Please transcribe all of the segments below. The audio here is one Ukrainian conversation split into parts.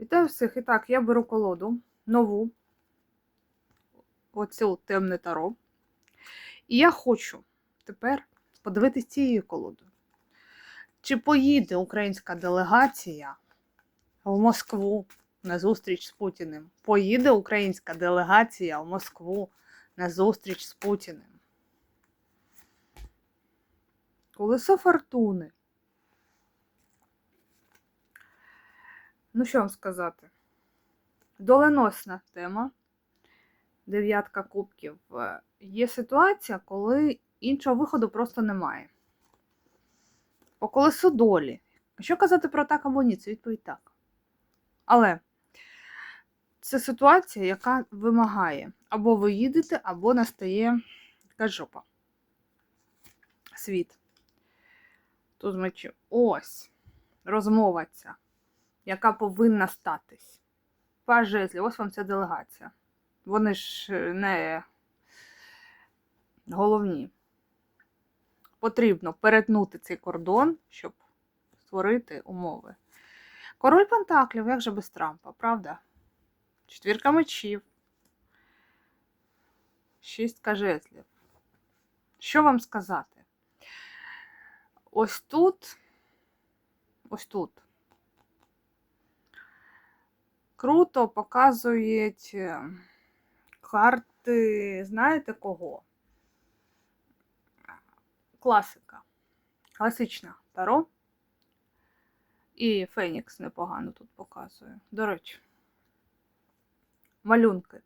Вітаю всіх. І так, я беру колоду нову, оцю темне таро. І я хочу тепер подивитись цією колодою. Чи поїде українська делегація в Москву на зустріч з Путіним? Поїде українська делегація в Москву на зустріч з Путіним? Колесо фортуни. Ну, що вам сказати? Доленосна тема. Дев'ятка кубків. Е, Є ситуація, коли іншого виходу просто немає. По колесу долі. Що казати про так або ні? Це відповідь так. Але це ситуація, яка вимагає або ви їдете, або настає така жопа. Світ. Тут з. Ось. Розмова ця яка повинна статись. Паж жезлів, ось вам ця делегація. Вони ж е, не головні. Потрібно перетнути цей кордон, щоб створити умови. Король Пентаклів, як же без Трампа, правда? Четвірка мечів. Шістка жезлів. Що вам сказати? Ось тут, ось тут круто показують е, карти, знаєте кого? Класика. Класична Таро. І Фенікс непогано тут показує. До речі, малюнки.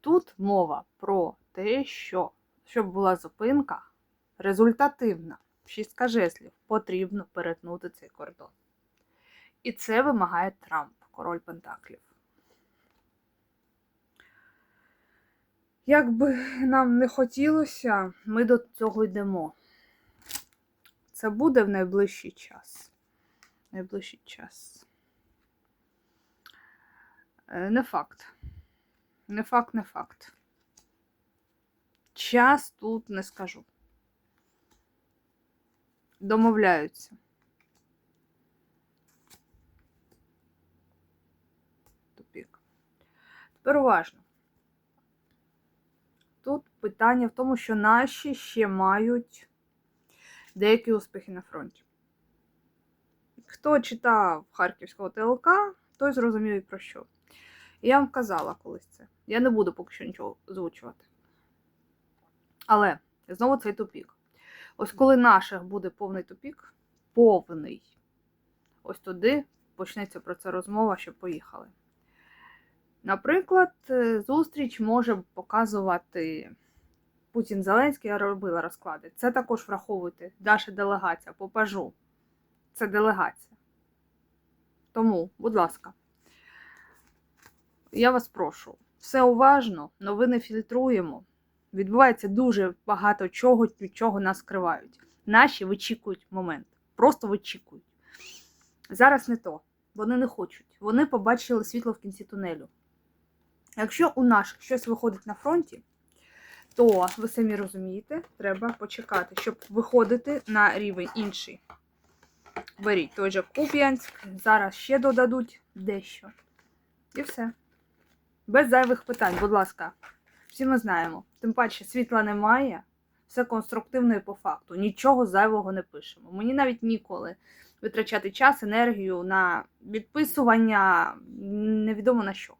Тут мова про те, що щоб була зупинка результативна, шістка жезлів, потрібно перетнути цей кордон. І це вимагає Трамп король Пентаклів. Як би нам не хотілося, ми до цього йдемо. Це буде в найближчий час. Найближчий час. Е, Не факт. Не факт, не факт. Час тут не скажу. Домовляються. тупік. Тепер уважно. Тут питання в тому, що наші ще мають деякі успіхи на фронті. Хто читав Харківського ТЛК, той зрозумів про що. Я вам казала колись це. Я не буду поки що нічого озвучувати. Але знову цей тупік. Ось коли наших буде повний тупік, повний, ось туди почнеться про це розмова, що поїхали. Наприклад, е, зустріч може показувати Путін Зеленський, я робила розклади. Це також враховуйте. Наша делегація по пажу. Це делегація. Тому, будь ласка, я вас прошу, все уважно, новини фільтруємо. Відбувається дуже багато чого, від чого нас скривають. Наші вичікують момент. Просто вичікують. Зараз не то. Вони не хочуть. Вони побачили світло в кінці тунелю. Якщо у наших щось виходить на фронті, то ви самі розумієте, треба почекати, щоб виходити на рівень інший. Беріть той же Куп'янськ, зараз ще додадуть дещо. І все. Без зайвих питань, будь ласка. Всі ми знаємо. Тим паче, світла немає, все конструктивно і по факту. Нічого зайвого не пишемо. Мені навіть ніколи витрачати час, енергію на відписування невідомо на що.